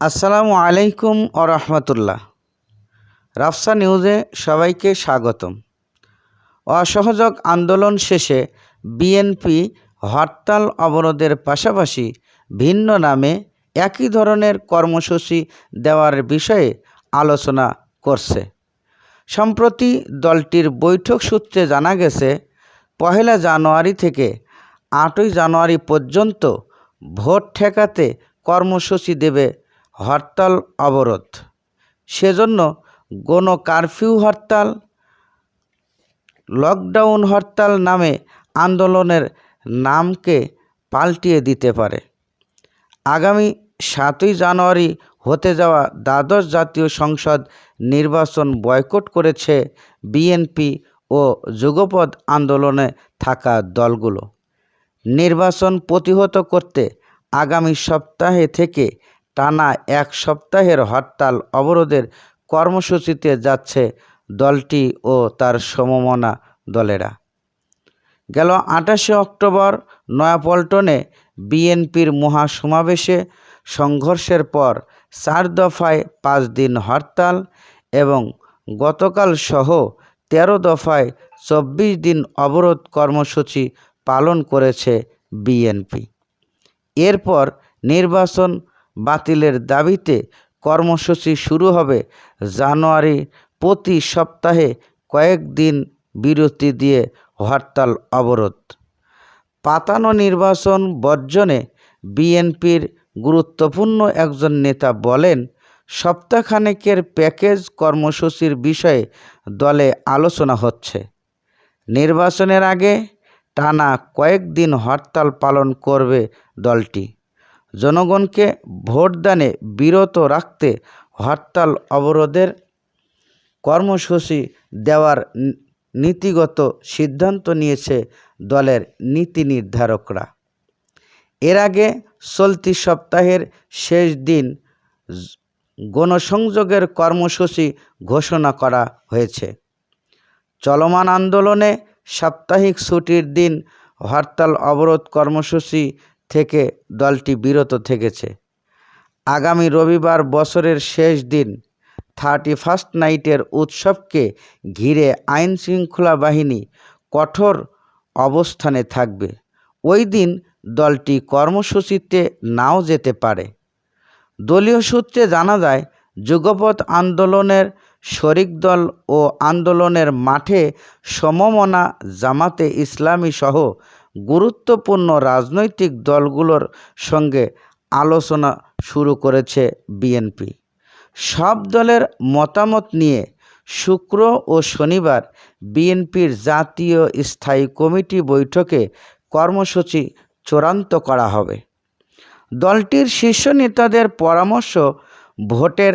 আসসালামু আলাইকুম ও রহমতুল্লাহ। রাফসা নিউজে সবাইকে স্বাগতম। অসহযোগ আন্দোলন শেষে বিএনপি হরতাল অবরোধের পাশাপাশি ভিন্ন নামে একই ধরনের কর্মসূচি দেওয়ার বিষয়ে আলোচনা করছে। সম্প্রতি দলটির বৈঠক সূত্রে জানা গেছে, পহেলা জানুয়ারি থেকে আটই জানুয়ারি পর্যন্ত ভোট ঠেকাতে কর্মসূচি দেবে হরতাল অবরোধ। সেজন্য গণ কারফিউ হরতাল, লকডাউন হরতাল নামে আন্দোলনের নামকে পাল্টিয়ে দিতে পারে। আগামী সাতই জানুয়ারি হতে যাওয়া দ্বাদশ জাতীয় সংসদ নির্বাচন বয়কট করেছে বিএনপি ও যুগপদ আন্দোলনে থাকা দলগুলো। নির্বাচন প্রতিহত করতে আগামী সপ্তাহে থেকে টানা এক সপ্তাহের হরতাল অবরোধের কর্মসূচিতে যাচ্ছে দলটি ও তার সমমনা দলেরা। গেল আঠাশে অক্টোবর নয়াপল্টনে বিএনপির মহাসমাবেশে সংঘর্ষের পর চার দফায় পাঁচ দিন হরতাল এবং গতকাল সহ তেরো দফায় চব্বিশ দিন অবরোধ কর্মসূচি পালন করেছে বিএনপি। এরপর নির্বাচন বাতিলের দাবিতে কর্মসূচি শুরু হবে জানুয়ারি প্রতি সপ্তাহে কয়েকদিন বিরতি দিয়ে হরতাল অবরোধ। পাতানো নির্বাচন বর্জনে বিএনপির গুরুত্বপূর্ণ একজন নেতা বলেন, সপ্তাহখানেকের প্যাকেজ কর্মসূচির বিষয়ে দলে আলোচনা হচ্ছে। নির্বাচনের আগে টানা কয়েকদিন হরতাল পালন করবে দলটি। জনগণকে ভোটদানে বিরত রাখতে হরতাল অবরোধের কর্মসূচি দেওয়ার নীতিগত সিদ্ধান্ত নিয়েছে দলের নীতি নির্ধারকরা। এর আগে চলতি সপ্তাহের শেষ দিন গণসংযোগের কর্মসূচি ঘোষণা করা হয়েছে। চলমান আন্দোলনে সাপ্তাহিক ছুটির দিন হরতাল অবরোধ কর্মসূচি থেকে দলটি বিরত থেকেছে। আগামী রবিবার বছরের শেষ দিন থার্টি ফার্স্ট নাইটের উৎসবকে ঘিরে আইন শৃঙ্খলা বাহিনী কঠোর অবস্থানে থাকবে। ওই দিন দলটি কর্মসূচিতে নাও যেতে পারে। দলীয় সূত্রে জানা যায়, যুগপৎ আন্দোলনের শরিক দল ও আন্দোলনের মাঠে সমমনা জামাতে ইসলামী সহ গুরুত্বপূর্ণ রাজনৈতিক দলগুলোর সঙ্গে আলোচনা শুরু করেছে বিএনপি। সব দলের মতামত নিয়ে শুক্র ও শনিবার বিএনপির জাতীয় স্থায়ী কমিটি বৈঠকে কর্মসূচি চূড়ান্ত করা হবে। দলটির শীর্ষ নেতাদের পরামর্শ, ভোটের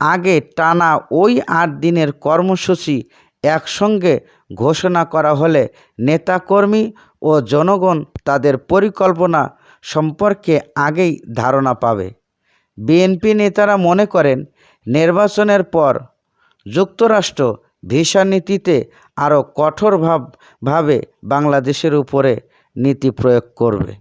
আগে টানা ওই আট দিনের কর্মসূচি একসঙ্গে ঘোষণা করা হলে নেতাকর্মী ও জনগণ তাদের পরিকল্পনা সম্পর্কে আগেই ধারণা পাবে। বিএনপি নেতারা মনে করেন, নির্বাচনের পর যুক্তরাষ্ট্র ভিসা নীতিতে আরও কঠোরভাবে বাংলাদেশের উপরে নীতি প্রয়োগ করবে।